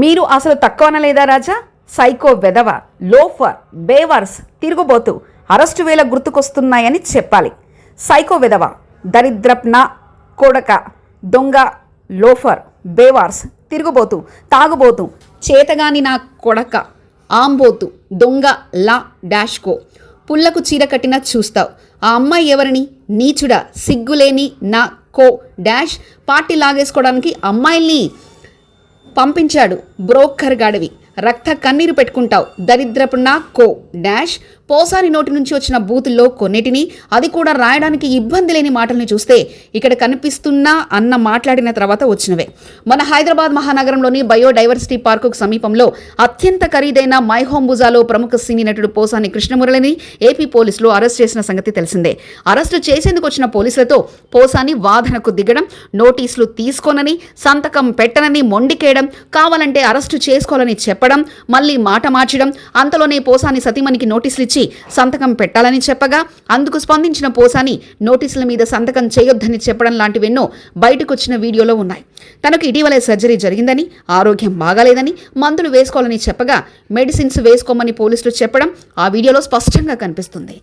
మీరు అసలు తక్కువ అనలేదా రాజా? సైకో వెధవ లోఫర్ బేవర్స్ తిరుగుబోతు అరెస్టు వేళ గుర్తుకొస్తున్నాయని చెప్పాలి. సైకో వెధవ దరిద్రప్న నా కొడక దొంగ లోఫర్ బేవార్స్ తిరుగుబోతూ తాగుబోతు చేతగాని నా కొడక ఆంబోతు దొంగ లా డాష్కో. పుల్లకు చీర కట్టిన చూస్తావు. ఆ అమ్మాయి ఎవరిని? నీచుడా సిగ్గులేని నా కో డాష్. పార్టీ లాగేసుకోవడానికి అమ్మాయిల్ని పంపించాడు. బ్రోకర్ గాడివి. రక్త కన్నీరు పెట్టుకుంటావు. దరిద్రపు నా కో డాష్. పోసాని నోటి నుంచి వచ్చిన బూతుల్లో కొన్నిటిని అది కూడా రాయడానికి ఇబ్బంది లేని మాటల్ని చూస్తే ఇక్కడ కనిపిస్తున్నా అన్న మాట్లాడిన తర్వాత వచ్చినవే. మన హైదరాబాద్ మహానగరంలోని బయోడైవర్సిటీ పార్కుకు సమీపంలో అత్యంత ఖరీదైన మై హోమ్ బుజాలో ప్రముఖ సినీ నటుడు పోసాని కృష్ణమురళిని ఏపీ పోలీసులు అరెస్ట్ చేసిన సంగతి తెలిసిందే. అరెస్టు చేసేందుకు వచ్చిన పోలీసులతో పోసాని వాదనకు దిగడం నోటీసులు తీసుకోనని సంతకం పెట్టనని మొండికేయడం కావాలంటే అరెస్టు చేసుకోవాలని చెప్పడం మళ్ళీ మాట మార్చడం అంతలోనే పోసాని సతీమణికి నోటీసులు ఇచ్చి సంతకం పెట్టాలని చెప్పగా అందుకు స్పందించిన పోసాని నోటీసుల మీద సంతకం చేయొద్దని చెప్పడం లాంటివెన్నో బయటకొచ్చిన వీడియోలో ఉన్నాయి. తనకు ఇటీవలే సర్జరీ జరిగిందని ఆరోగ్యం బాగాలేదని మందులు వేసుకోవాలని చెప్పగా మెడిసిన్స్ వేసుకోమని పోలీసులు చెప్పడం ఆ వీడియోలో స్పష్టంగా కనిపిస్తుంది.